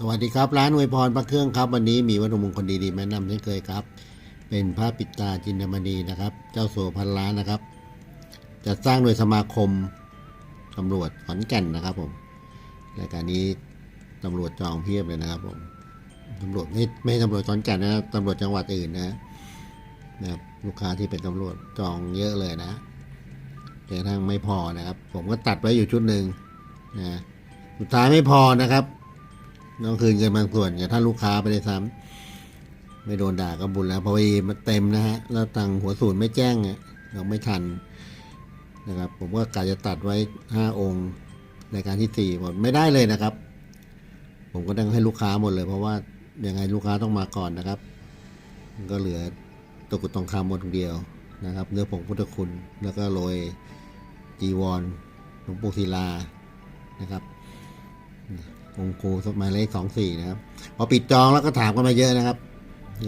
สวัสดีครับร้านอวยพรพระเครื่องครับวันนี้มีวัตถุมงคลดีๆแนะนำเช่นเคยครับ เป็นพระปิดตาจินดามณีนะครับ เจ้าโสพันล้านนะครับจัดสร้างโดยสมาคมตำรวจขอนแก่นนะครับผมรายการนี้ตำรวจจองเพียบเลยนะครับผมตำรวจไม่ไม่ตำรวจขอนแก่นนะตำรวจจังหวัดอื่นนะนะครับลูกค้าที่เป็นตำรวจจองเยอะเลยนะจนกระทั่งไม่พอนะครับ ผมก็ตัดไว้อยู่ชุดหนึ่งนะสุดท้ายไม่พอนะครับ ต้องคืนเงินบางส่วนกับท่านลูกค้าไปเลยซ้ำไม่โดนด่าก็บุญแล้ว เพราะว่ามันเต็มนะฮะแล้วตังหัวศูนย์ไม่แจ้งเนี่ยเราไม่ทันนะครับ ผมก็กะจะตัดไว้ห้าองค์ในการที่สี่หมดไม่ได้เลยนะครับ ผมก็ต้องให้ลูกค้าหมดเลย เพราะว่ายังไงลูกค้าต้องมาก่อนนะครับ ก็เหลือตะกุดทองคำหมดเดียวนะครับเนื้อผงพุทธคุณแล้วก็โรยจีวรหลวงปู่ศิลา องคูสมัยเลขสองสี่นะครับ พอปิดจองแล้วก็ถามกันมาเยอะนะครับ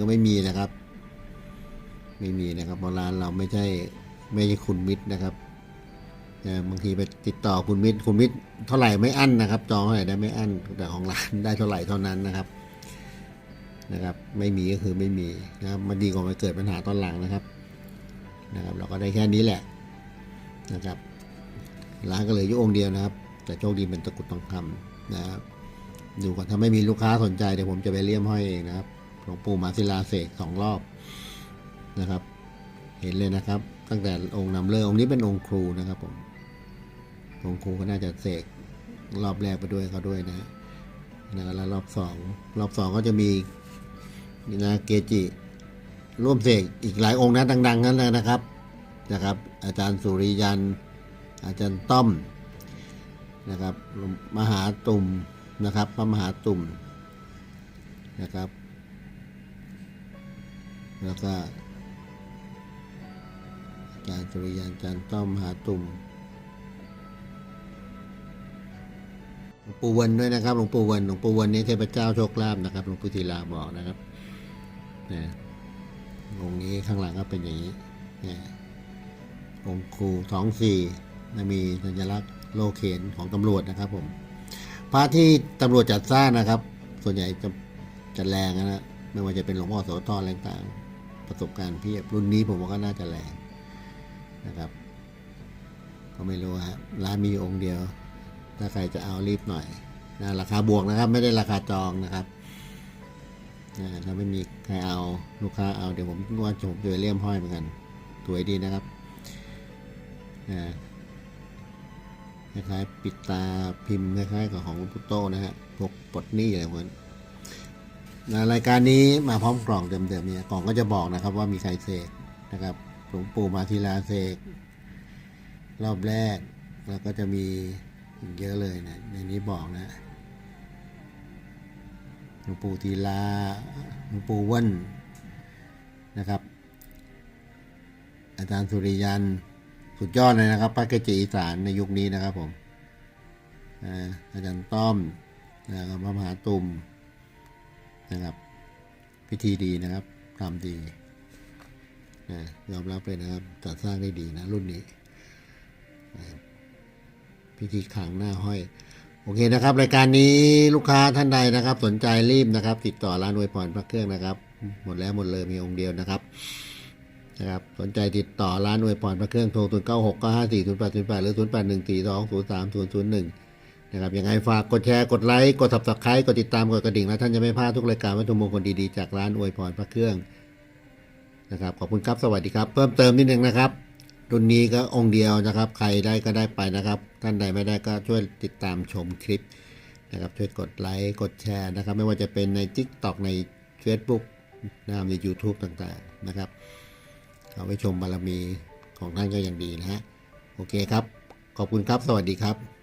ก็ไม่มีนะครับ ไม่มีนะครับเพราะร้านเราไม่ใช่ไม่ใช่คุณมิตรนะครับแต่บางทีไปติดต่อคุณมิตรคุณมิตรเท่าไหร่ไม่อั้นนะครับ จองเท่าไหร่ได้ไม่อั้นแต่ของร้านได้เท่าไหร่เท่านั้นนะครับ นะครับ ไม่มีก็คือไม่มีนะครับมันดีกว่ามาเกิดปัญหาตอนหลังนะครับ นะครับ เราก็ได้แค่นี้แหละนะครับร้านก็เลยอยู่องค์เดียวนะครับ แต่โชคดีเป็นตะกุดทองคำนะครับ ดูก่อนถ้าไม่มีลูกค้าสนใจเดี๋ยวผมจะไปเลี่ยมห้อยเองนะครับหลวงปู่มาศิลาเสกสองรอบนะครับ เห็นเลยนะครับ ตั้งแต่องค์นำเลิกองค์นี้เป็นองค์ครูนะครับผมองค์ครูก็น่าจะเสกรอบแรกไปด้วยเขาด้วยนะนะแล้วรอบสองรอบสองก็จะมีนี่นะเกจิ ร่วมเสกอีกหลายองค์นะดัง ๆ นั้นเลยนะครับนะครับ อาจารย์สุริยัน อาจารย์ต้อมนะครับมหาตุ่ม นะครับพระมหาตุ่มนะครับ แล้วก็อาจารย์สุริยันอาจารย์ต้อมมหาตุ่มหลวงปู่วันด้วยนะครับหลวงปู่วันหลวงปู่วันนี้เทพเจ้าโชคลาภนะครับหลวงปู่ศิลาบอกนะครับนะองค์นี้ข้างหลังก็เป็นอย่างนี้นะองค์ครูท้องสี่มีสัญลักษณ์โลเคนของตำรวจนะครับผม พระที่ตำรวจจัดสร้างนะครับ ส่วนใหญ่จะจะแรงนะไม่ว่าจะเป็นหลวงพ่อโสธรอะไรต่างๆประสบการณ์เพียบรุ่นนี้ผมว่าก็น่าจะแรงนะครับ ก็ไม่รู้ฮะร้านมีองค์เดียว ถ้าใครจะเอารีบหน่อยนะราคาบวกนะครับ ไม่ได้ราคาจองนะครับนะถ้าไม่มีใครเอาลูกค้าเอาเดี๋ยวผมว่าผมจะไปเลี่ยมห้อยเหมือนกันสวยดีนะครับนะ คล้ายๆปิดตาพิมพ์คล้ายๆกับของหลวงพุโตนะฮะพวกปลดหนี้อะไรพวกนั้นนรายการนี้มาพร้อมกล่องเดิมๆเนี่ยกล่องก็จะบอกนะครับว่ามีใครเสกนะครับหลวงปู่มาทีลาเสกรอบแรก แล้วก็จะมีอีกเยอะเลยนะในนี้บอกนะหลวงปู่ทีลาหลวงปู่ว่นนะครับ อาจารย์สุริยัน สุดยอดเลยนะครับพระเกจิอีสานในยุคนี้นะครับผมอาจารย์ต้อมนะครับพระมหาตุมนะครับ พิธีดีนะครับทำดีนะยอมรับเลยนะครับจัดสร้างได้ดีนะรุ่นนี้ พิธีขังหน้าห้อย โอเคนะครับ รายการนี้ลูกค้าท่านใดนะครับ สนใจรีบนะครับ ติดต่อร้านอวยพรพระเครื่องนะครับ หมดแล้วหมดเลยมีองค์เดียวนะครับ นะครับสนใจติดต่อร้านอวยพรพระเครื่องโทร0 9 6 9 5 4 0 8 0 8หรือ 0 8 1 4 2 0 3 0 0 1 นะครับยังไงฝากกดแชร์กดไลค์กด subscribe กดติดตามกดกระดิ่ง แล้วท่านจะไม่พลาดทุกรายการวัตถุมงคลดีๆ จากร้านอวยพรพระเครื่องนะครับขอบคุณครับสวัสดีครับ เพิ่มเติมนิดนึงนะครับรุ่นนี้ก็องค์เดียวนะครับ ใครได้ก็ได้ไปนะครับ ท่านใดไม่ได้ก็ช่วยติดตามชมคลิปนะครับช่วยกดไลค์กดแชร์นะครับ ไม่ว่าจะเป็นใน TikTok ใน Facebook นะครับใน YouTube ต่างๆนะครับ เอาไปชมบารมีของท่านก็ยังดีนะฮะ โอเคครับ ขอบคุณครับ สวัสดีครับ